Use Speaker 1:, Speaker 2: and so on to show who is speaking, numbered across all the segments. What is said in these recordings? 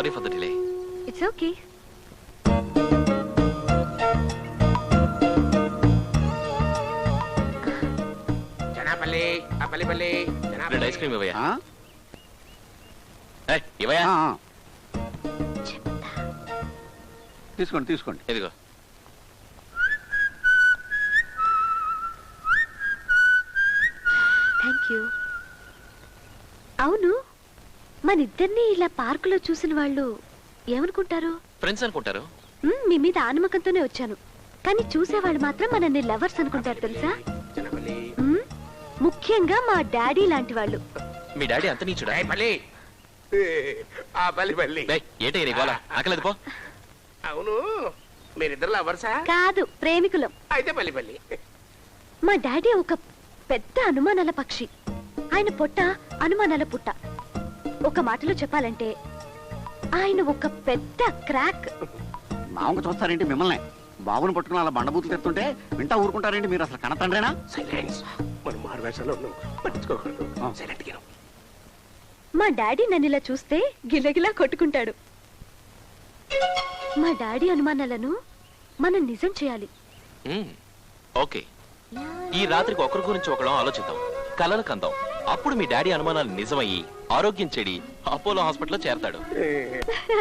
Speaker 1: Sorry for the delay
Speaker 2: it's okay
Speaker 3: Janapalli
Speaker 1: రెండు ice cream ఇవ్వయా? ఏయ్.
Speaker 4: తీసుకోండి తీసుకోండి.
Speaker 1: ఇదిగో.
Speaker 2: మన ఇద్దరిని ఇలా పార్కులో చూసిన వాళ్ళు ఏమనుకుంటారు?
Speaker 1: ఫ్రెండ్స్ అనుకుంటారు.
Speaker 2: మీ మీద ఆనమకంతోనే వచ్చాను. కానీ చూసేవాళ్ళు మాత్రం మనల్ని లవర్స్ అనుకుంటారు తెలుసా? ముఖ్యంగా మా డాడీ లాంటి వాళ్ళు.
Speaker 1: మీ డాడీ అంత నీచుడా?
Speaker 3: ఏయ్, పల్లి ఆ పల్లి పల్లి
Speaker 1: ఏయ్, ఏంటి నీ గోల? ఆకలేదు పో.
Speaker 3: అవును మీరిద్దరు లవర్సా?
Speaker 2: కాదు ప్రేమికులం.
Speaker 3: అయితే పల్లి పల్లి
Speaker 2: మా డాడీ ఒక పెద్ద అనుమానాల పక్షి. ఆయన పొట్ట అనుమానాల పుట్ట. ఒక మాటలో చెప్పాలంటే ఆయన ఒక పెద్ద క్రాక్.
Speaker 4: మామూలుగా చూస్తారేంటి మిమ్మల్ని? బాబుని పట్టుకుని అలా బండబూతులు తెస్తుంటే వింటా ఊరుకుంటారేంటి మీరు అసలు కనతండ్రేనా?
Speaker 3: సైలెన్స్. మనం పట్టించుకోకూడదు. సైలెంట్
Speaker 2: మా డాడీ నన్ను ఇలా చూస్తే గిలగిలా కొట్టుకుంటాడు. మా డాడీ అనుమానాలను మనం నిజం చేయాలి.
Speaker 1: ఓకే. ఈ రాత్రికి ఒకరి గురించి ఒకళ్ళం ఆలోచిద్దాం. కలలు కందాం. అప్పుడు మీ డాడీ అనుమానాలు నిజమయ్యి ఆరోగ్యం చెడి అపోలో హాస్పిటల్లో చేరతాడు.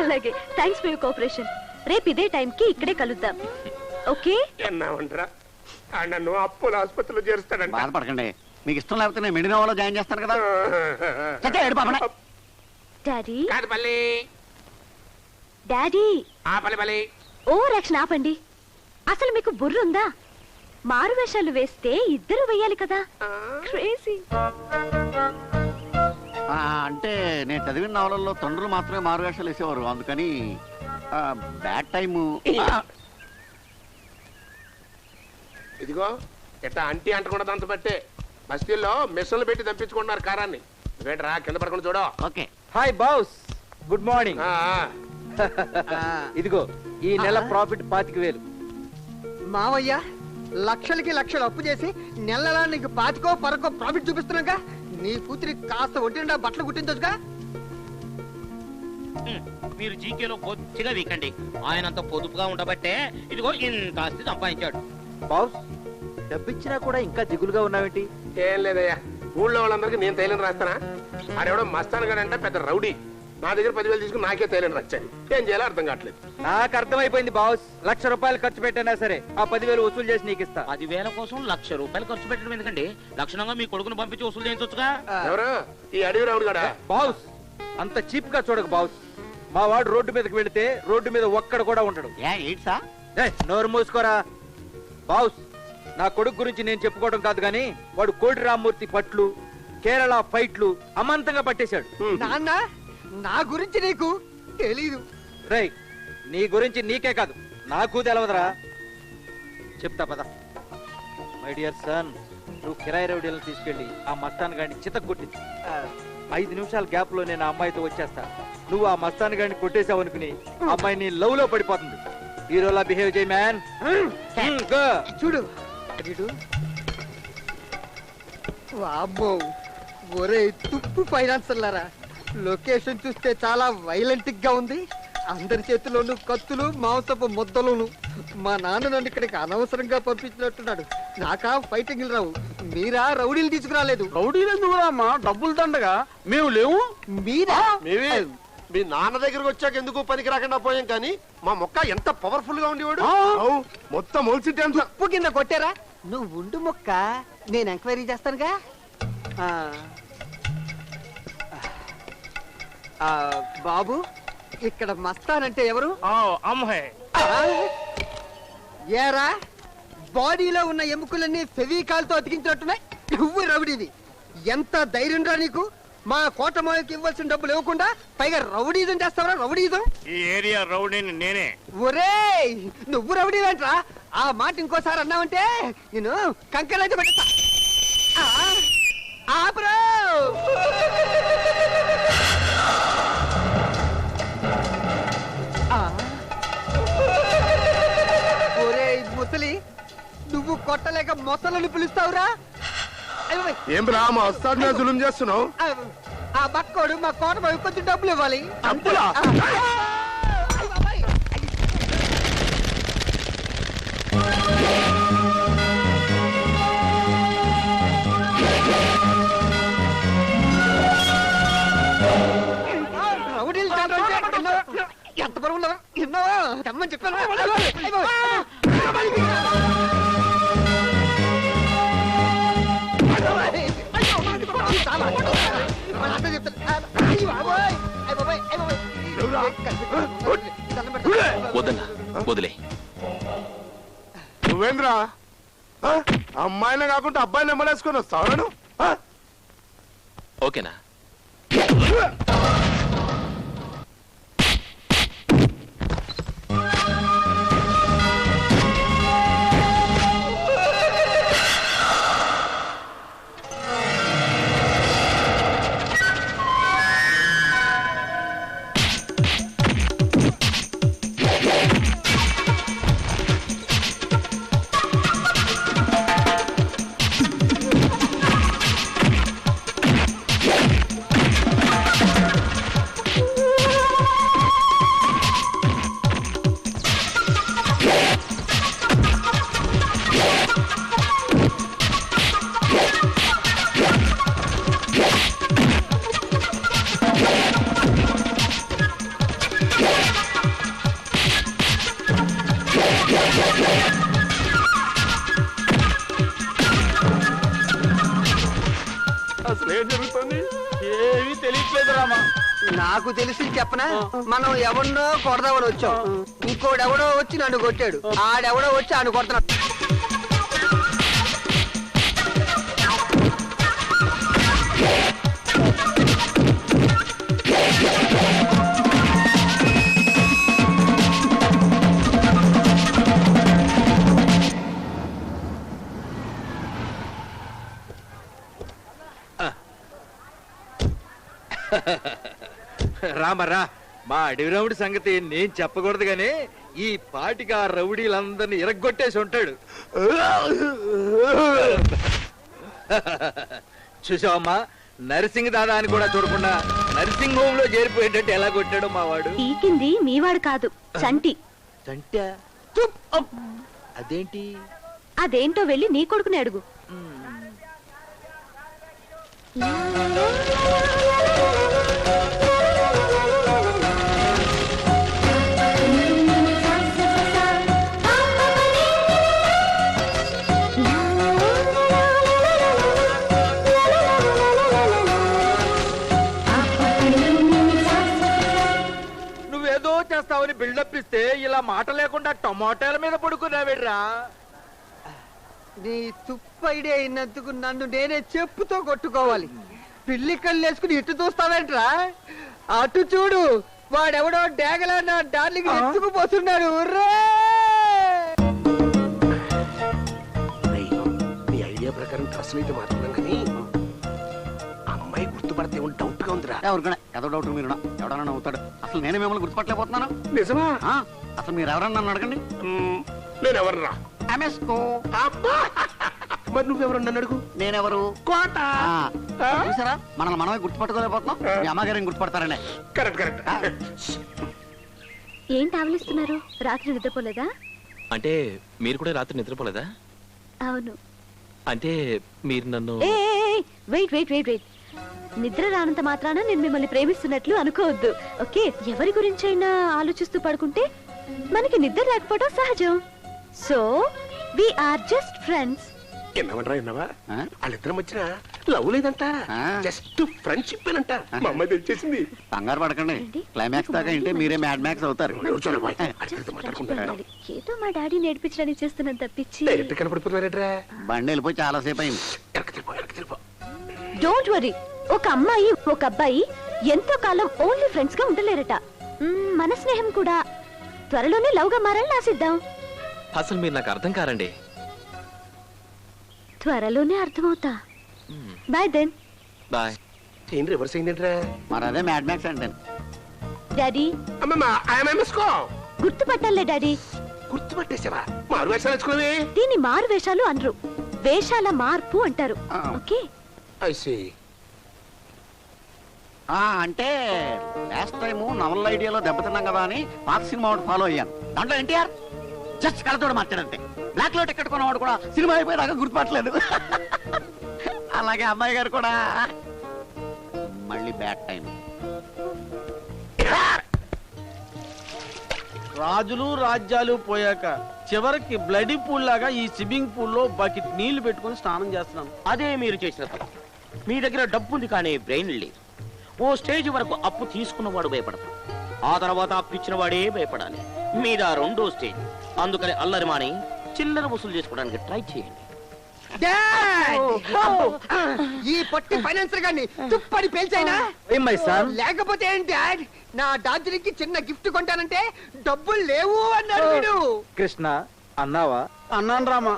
Speaker 2: అలాగే. థ్యాంక్స్ ఫర్ యూర్ కోఆపరేషన్ రేపు ఇదే టైంకి ఇక్కడే కలుద్దాం. ఓకే?
Speaker 3: ఎన్నామంటారా ఆ నన్ను అప్పుల ఆసుపత్రిలో చేరుస్తాడంట.
Speaker 4: బాధపడకండి. మీకు ఇష్టం లేకపోతే నేను మెడినోవాలో జాయిన్ చేస్తాను కదా. చచ్చా, ఏడు పాపనే.
Speaker 2: డాడీ?
Speaker 3: కాదు పల్లి
Speaker 2: డాడీ?
Speaker 3: ఆ పల్లి పల్లి
Speaker 2: ఓ రక్షణ ఆపండి. అసలు మీకు బుర్ర ఉందా మారు వేషాలు వేస్తే ఇద్దరు వేయాలి కదా. క్రేజీ
Speaker 4: ఆ, అంటే నేను చదివిన నవలల్లో తండ్రులు మాత్రమే మారువేషాలు వేసేవారు. అందుకని ఆ, బ్యాడ్ టైము
Speaker 3: ఇదిగో ఎట్టా అంటీ అంటకుండా దాంతో బట్టే బస్తీల్లో మెషన్లు పెట్టి తప్పించుకుంటున్నారు కారాన్ని. వేటరా కింద పడకుండా చూడు.
Speaker 4: Okay.
Speaker 5: Hi boss good morning
Speaker 3: ఆ, ఆ.
Speaker 5: ఇదిగో ఈ నెల ప్రాఫిట్ పాతిక వేలు.
Speaker 6: మావయ్య లక్షలకి లక్షలు అప్పు చేసి నెలలా నీకు పాతికో పరకో ప్రాఫిట్ చూపిస్తున్నాగా నీ కూతురి కాస్త ఒంటిండా బట్టలు కుట్టించొచ్చుగా?
Speaker 7: మీరు జీకేలో కొద్దిగా వీకండి. ఆయనంత పొదుపుగా ఉండబట్టే ఇదిగో ఇంత ఆస్తి సంపాదించాడు.
Speaker 5: బాస్ డబ్బిచ్చినా కూడా ఇంకా దిగులుగా ఉన్నావేంటి?
Speaker 3: ఏం లేదయ్యా ఊళ్ళో వాళ్ళందరికీ నేను తైలని రాస్తానా? ఆడెవడో మస్తాన్ గడంటే పెద్ద రౌడీ. నా దగ్గర పదివేలు తీసుకుని నాకే తైలని రాచాడు ఏం చేయాలో అర్థం కావట్లేదు.
Speaker 5: నాకు అర్థమైపోయింది బాస్ లక్ష రూపాయలు ఖర్చు పెట్టైనా సరే ఆ పదివేలు వసూలు చేసి నీకు ఇస్తా.
Speaker 7: పదివేల కోసం లక్ష రూపాయలు ఖర్చు పెట్టడం ఎందుకండి? లక్షణంగా మీ కొడుకును పంపించి వసూలు చేయించవచ్చుగా
Speaker 3: ఎవరు? ఈ అడవి రౌడీ గడా?
Speaker 5: బాస్ అంత చీప్గా చూడకు బాస్ మా వాడు రోడ్డు మీదకి వెళితే రోడ్డు మీద ఒక్కడ కూడా ఉండడు.
Speaker 4: ఏ
Speaker 5: నోరు మూసుకోరా. బాస్ నా కొడుకు గురించి నేను చెప్పుకోవడం కాదు కానీ వాడు కోటి రామ్మూర్తి పట్లు కేరళ ఫైట్లు అమాంతంగా పట్టేశాడు.
Speaker 6: నాన్న నా గురించి నీకు తెలీదు.
Speaker 5: రేయ్ నీ గురించి నీకే కాదు నాకు తెలవదురా. చెప్తా పద. మై డియర్ సన్ నువ్వు కిరాయి రౌడీలను తీసుకెళ్ళి ఆ మస్తాన్ గాడిని చితక్ కొట్టింది ఐదు నిమిషాల గ్యాప్లో నేను ఆ అమ్మాయితో వచ్చేస్తా. నువ్వు ఆ మస్తాన్ గాడిని కొట్టేసావు అనుకుని ఆ అమ్మాయి నీ లవ్లో పడిపోతుంది. హీరోలా బిహేవ్ చేయి మ్యాన్
Speaker 6: చూడు. అడిడు వామ్మో ఒరే తుప్పు ఫైనాన్సర్లారా. లొకేషన్ చూస్తే చాలా వైలెంట్గా ఉంది. అందరి చేతిలోనూ కత్తులు మాంసపు ముద్దలును. మా నాన్న నన్ను ఇక్కడికి అనవసరంగా పంపించినట్టున్నాడు. నాకా ఫైటింగ్ రావు. మీరా రౌడీలు తీసుకురాలేదు.
Speaker 8: రౌడీలు ఎందుకు రామ్మా? డబ్బులు దండగా. మేము లేవు.
Speaker 6: మీరా?
Speaker 8: మేమే. మీ నాన్న దగ్గరకు వచ్చాక ఎందుకు పనికి రాకుండా పోయాం కానీ మా మొక్క ఎంత పవర్ఫుల్గా ఉండేవాడు? అవు, మొత్తం మొలిసి
Speaker 6: ఉప్పు కింద కొట్టారా? నువ్వు ఉండు మొక్క. నేను ఎంక్వైరీ చేస్తానుగా. బాబు ఇక్కడ మస్తానంటే ఎవరు? ఏరా? బాడీలో ఉన్న ఎముకలన్నీ ఫెవికాల్తో అతికించినట్టున్నాయి. నువ్వు రౌడీవి. ఎంత ధైర్యం రా నీకు? మా కోటమాయకి ఇవ్వాల్సిన డబ్బులు ఇవ్వకుండా పైగా రౌడీజం చేస్తావరా? రౌడీజం?
Speaker 7: ఈ ఏరియా రౌడీని నేనే.
Speaker 6: ఒరేయ్ నువ్వు రౌడీవేంట్రా? ఆ మాట ఇంకోసారి అన్నావంటే నేను కంకరైతే పెట్టా ఆపరా. నువ్వు కొట్టలేక మొసలను పిలుస్తావురా.
Speaker 8: ఏం రా మా వస్తాడు మీద జులుం చేస్తున్నావు
Speaker 6: ఆ, పక్కోడు మా కోట పోయి కొంచెం డబ్బులు ఇవ్వాలి
Speaker 8: డబ్బులా?
Speaker 6: ఎంత బరువు ఉన్నావా? చెప్పాను
Speaker 1: వద్దన్నా వదిలే.
Speaker 8: నువ్వేంద్రా? అమ్మాయినే కాకుండా అబ్బాయిని ఎమ్మలేసుకొని వస్తావు నువ్వు ఆ?
Speaker 1: ఓకేనా?
Speaker 5: ఏమీ తెలియట్లేదు రామా.
Speaker 6: నాకు తెలిసి చెప్పనా? మనం ఎవరినో కొడదామని వచ్చాం. ఇంకోడెవడో వచ్చి నన్ను కొట్టాడు. ఆడెవడో వచ్చి ఆడు కొడుతున్నాడు.
Speaker 5: రామరా మా అడవి రౌడి సంగతి నేను చెప్పకూడదు గానీ ఈ పాటికి ఆ రౌడీలందరినీ ఇరగ్గొట్టేసి ఉంటాడు. చూసావమ్మా నర్సింగ్ దాదా అని కూడా చూడకుండా నర్సింగ్ హోమ్లో చేరిపోయేటట్టు ఎలా కొట్టాడు మా వాడు.
Speaker 2: పీకింది మీవాడు కాదు చంటి.
Speaker 5: చంటా? అదేంటి?
Speaker 2: అదేంటో వెళ్ళి నీ కొడుకుని అడుగు.
Speaker 5: ఇలా మాట లేకుండా టమాటాల మీద పడుకున్నావేడ్రా
Speaker 6: నీ తుప్పు ఐడియా అయినందుకు నన్ను నేనే చెప్పుతో కొట్టుకోవాలి. పిల్లి కళ్ళు వేసుకుని ఇటు చూస్తావేంట్రా? అటు చూడు వాడెవడో డేగలా నా డార్లింగ్ ఎత్తుకుపోతున్నాడు.
Speaker 3: నీ ఐడియా ప్రకారం డ్రెస్సులు అయితే కానీ డౌట్గా ఉందిరా
Speaker 4: ఎవరికైనా ఏదో డౌట్ మీరు ఎవడన్నా అవుతాడు అసలు నేనే మిమ్మల్ని గుర్తుపట్టలేకపోతున్నాను?
Speaker 3: నిజమా?
Speaker 4: ఆ, అసలు మీరు ఎవరన్నా నన్ను అడగండి.
Speaker 3: మ్, నేనెవర్రా?
Speaker 4: ఎంఎస్కో
Speaker 3: అబ్బా! మరి నువ్వెవరు నన్ను అడుగు?
Speaker 4: నేనెవరు?
Speaker 3: కోట!
Speaker 4: ఆ, చూసారా? మనల్ని మనమే గుర్తుపట్టుకోలేకపోతున్నాం. మీ అమ్మగారిని గుర్తుపడతారండి
Speaker 3: కరెక్ట్ కరెక్ట్.
Speaker 2: ఏంటి ఆవలిస్తున్నారు? రాత్రి నిద్రపోలేదా?
Speaker 1: అంటే మీరు కూడా రాత్రి నిద్రపోలేదా?
Speaker 2: అవును.
Speaker 1: అంటే మీరు నన్ను
Speaker 2: ఏ వెయిట్ వెయిట్ వెయిట్ వెయిట్. నిద్ర రానంత మాత్రాన నేను మిమ్మల్ని ప్రేమిస్తున్నట్లు అనుకోవద్దు. ఓకే ఎవరి గురించైనా ఆలోచిస్తూ పడుకుంటే మనకి నిద్ర రాకపోవడం సహజం. So we are just friends
Speaker 3: ఎన్నవనరా ఎన్నవా? వాళ్ళిద్దరం వచ్చిన లవ్ లేదంట. జస్ట్ ఫ్రెండ్షిప్ అంట మా అమ్మాయి తెలిచేసింది
Speaker 4: కంగారు పడకండి.
Speaker 2: ఏంటి?
Speaker 4: క్లైమాక్స్ దాకా ఏంటి మీరే మ్యాడ్ మ్యాక్స్ అవుతారు.
Speaker 2: ఏదో మా డాడీ నేర్పించడానికి చేస్తున్నాను తప్పించి
Speaker 3: డైరెక్ట్ కనపడిపోతున్నారేట్రా
Speaker 4: బండి వెళ్ళిపోయి చాలా సేపు అయింది
Speaker 2: డోంట్ వరీ ఒక అమ్మాయి ఒక అబ్బాయి ఎంతో కాలం ఓన్లీ ఫ్రెండ్స్గా ఉండలేరట. మన స్నేహం కూడా. త్వరలోనే లవ్గా మారాలని ఆశిద్దాం.
Speaker 1: అసలు మీరు నాకు అర్థం కారండి.
Speaker 2: త్వరలోనే అర్థమవుతా. బాయ్ దెన్
Speaker 1: బాయ్
Speaker 3: ఏం రివర్స్ అయిందేంట్రా
Speaker 4: మరి అదే మ్యాడ్ మ్యాక్స్ అంటే
Speaker 2: డాడీ గుర్తుపట్టాలే డాడీ
Speaker 3: గుర్తుపట్టేసావా? మారు వేషాలు వేసుకున్నవి
Speaker 2: దీన్ని మారు వేషాలు అనరు. వేషాల మార్పు అంటారు. ఓకే
Speaker 3: ఐ
Speaker 4: అంటే లాస్ట్ టైం నవల్ ఐడియాలో దెబ్బతిన్నాం కదా అని పాత సినిమా ఒకటి ఫాలో అయ్యాను. దాంట్లో ఎన్టీఆర్? జస్ట్ కళ్ళతోడు మార్చాడంతే బ్లాక్లో టికెట్ కొన్నవాడు కూడా సినిమా అయిపోయేదాకా గుర్తుపట్టలేదు. అలాగే అమ్మాయి గారు కూడా. మళ్ళీ బ్యాడ్ టైం
Speaker 9: రాజులు రాజ్యాలు పోయాక చివరికి బ్లడీ పూల్ లాగా ఈ స్విమ్మింగ్ పూల్లో బకెట్ నీళ్ళు పెట్టుకొని స్నానం చేస్తున్నాను.
Speaker 7: అదే మీరు చేసిన మీ దగ్గర డబ్బు ఉంది కానీ బ్రెయిన్ లేదు. ఓ స్టేజ్ వరకు అప్పు తీసుకున్నవాడు భయపడతాడు. ఆ తర్వాత అప్పు ఇచ్చిన వాడే భయపడాలి. మీద రెండో స్టేజ్. అందుకని అల్లరి మాని చిల్లర వసూలు చేసుకోవడానికి ట్రై చేయండి.
Speaker 6: ఈ పొట్టి ఫైనాన్సర్ గారిని తుప్పని పేల్చైనా లేకపోతే ఏంటి డాడ్? నా డార్జిలింగ్కి చిన్న గిఫ్ట్ కొంటానంటే డబ్బులు లేవు అన్నాడు వీడు.
Speaker 5: కృష్ణ అన్నావా?
Speaker 9: అన్నాను రామా.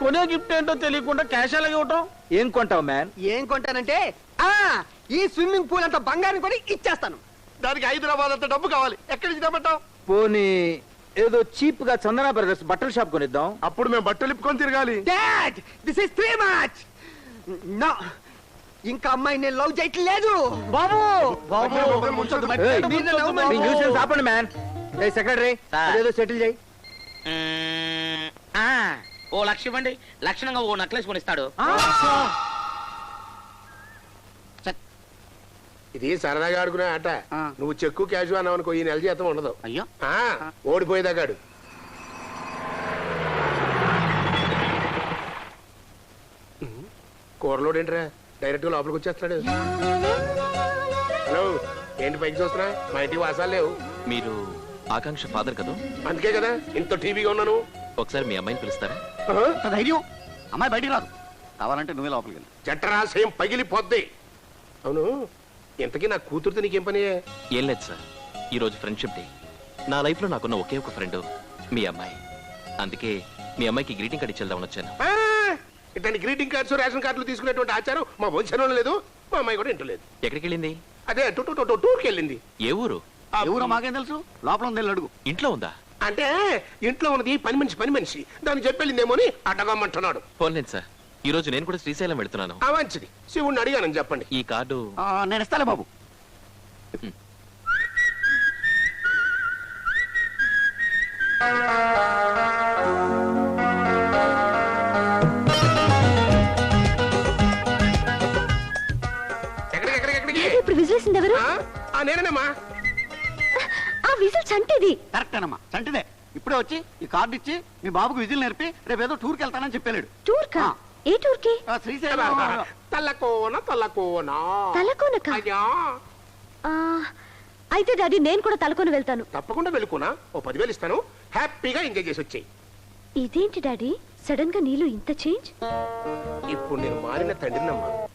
Speaker 9: కొనే గిఫ్ట్ ఏంటో తెలియకుండా క్యాష్ అలాగే ఇవ్వటం?
Speaker 5: ఏం కొంటావు మ్యాన్?
Speaker 6: ఏం కొంటానంటే ఆ ఈ స్విమ్మింగ్ పూల్ అంత బంగారం కొని ఇచ్చేస్తాను.
Speaker 8: దానికి హైదరాబాద్ అంత డబ్బు కావాలి. ఎక్కడి నుంచి తెమ్మంటావు?
Speaker 5: పోనీ ఏదో చీప్గా చందన బ్రదర్స్ బట్టల షాప్ కొనిద్దాం.
Speaker 8: అప్పుడు మేము బట్టలు ఇప్పుకొని తిరగాలి.
Speaker 6: Dad this is three much no ఇంకా అమ్మాయి నేను లవ్ చేయట్లేదు. బాబు! బాబు!
Speaker 5: ఏయ్,
Speaker 6: మీరు
Speaker 5: మీ. న్యూసెన్స్ ఆపండి మ్యాన్ ఏ సెక్రటరీ
Speaker 7: సార్.
Speaker 5: అదేదో సెటిల్ చేయి.
Speaker 7: మ్మ్, ఆ, ఓ లక్ష ఇవ్వండి. లక్షణంగా ఓ నక్లెస్ కొనిస్తాడు.
Speaker 3: ఇది సరదాగా ఆడుకునే ఆట.
Speaker 4: ఆ.
Speaker 3: నువ్వు చెక్కు క్యాష్ అన్నావు అనుకో ఈ నెల జీతం ఉండదు.
Speaker 4: అయ్యో.
Speaker 3: ఆ, ఓడిపోయేదాకాడు. కూరలోడు ఏంట్రా? డైరెక్ట్ లోపలికి వచ్చేస్తున్నాడు. హలో ఏంటి పైకి చూస్తున్నా? మా ఇంటికి వాసాలు లేవు.
Speaker 1: మీరు ఆకాంక్ష ఫాదర్ కదా?
Speaker 3: అందుకే కదా ఇంత టీవీగా ఉన్నాను.
Speaker 1: ఒకసారి మీ అమ్మాయిని పిలుస్తారా?
Speaker 3: ఆహా,
Speaker 4: అంత ధైర్యం. అమ్మాయి బయటికి రాదు. కావాలంటే నువ్వే లోపలికి వెళ్ళి.
Speaker 3: జఠరాశయం పగిలిపోద్ది. అవును. ఇంతకీ నా కూతురుతో నీకేం పని
Speaker 1: ఏం లేదు సార్. ఈ రోజు ఫ్రెండ్షిప్ డే నా లైఫ్లో నాకున్న ఒకే ఒక ఫ్రెండ్ మీ అమ్మాయి. అందుకే మీ అమ్మాయికి గ్రీటింగ్ కార్డ్ ఇచ్చేద్దామని వచ్చాను.
Speaker 3: ఇట్లాంటి గ్రీటింగ్ కార్డ్స్ రేషన్ కార్డులు తీసుకునేటువంటి ఆచారం మా వంశంలో లేదు మా అమ్మాయి కూడా ఇంటలేదు
Speaker 1: ఎక్కడికి వెళ్ళింది?
Speaker 3: అదే టూ టూ టూ టూర్కి వెళ్ళింది.
Speaker 1: ఏ ఊరు?
Speaker 4: ఎవరో మాకేం తెలుసు? లోపల ఉంది వెళ్ళి అడుగు.
Speaker 1: ఇంట్లో ఉందా?
Speaker 3: అంటే ఇంట్లో ఉన్నది పని మనిషి పని మనిషి. దాన్ని చెప్పెళ్ళిందేమో అని అడ్డగమ్మంటున్నాడు.
Speaker 1: పోన్లేదు సార్. ఈ రోజు నేను కూడా శ్రీశైలం వెళ్తున్నాను.
Speaker 3: ఆ మంచిది శివుణ్ణి అడిగానని చెప్పండి.
Speaker 1: ఈ కార్డు
Speaker 4: ఆ, నేను ఇస్తాలే బాబు.
Speaker 3: ఎక్కడికి ఎక్కడికి ఎక్కడికి?
Speaker 2: ఏంటి ఇప్పుడు విజిలేసింది ఎవరు?
Speaker 3: ఆ? ఆ నేనేనమ్మా.
Speaker 2: ఆ విజిల్ చంటిది.
Speaker 4: కరెక్టేనమ్మా చంటిదే. ఇప్పుడే వచ్చి ఈ కార్డు ఇచ్చి మీ బాబుకు విజిల్ నేర్పి రేపు ఏదో టూర్కి వెళ్తానని చెప్పాడు
Speaker 2: టూర్ కా ఏ టూర్కి
Speaker 4: శ్రీశైలం.
Speaker 3: తల్లకోన తల్లకోన
Speaker 2: తలకోనక?
Speaker 3: అయ్యా.
Speaker 2: ఆ, అయితే డాడీ నేను కూడా తలకొని వెళ్తాను.
Speaker 3: తప్పకుండా వెళ్ళుకోనా ఓ పదివేలు ఇస్తాను. హ్యాపీగా ఎంజాయ్ చేసి వచ్చేయి.
Speaker 2: ఇదేంటి డాడీ? సడన్గా నీళ్ళు ఇంత చేంజ్?
Speaker 3: ఇప్పుడు నేను మారిన తండ్రినమ్మా.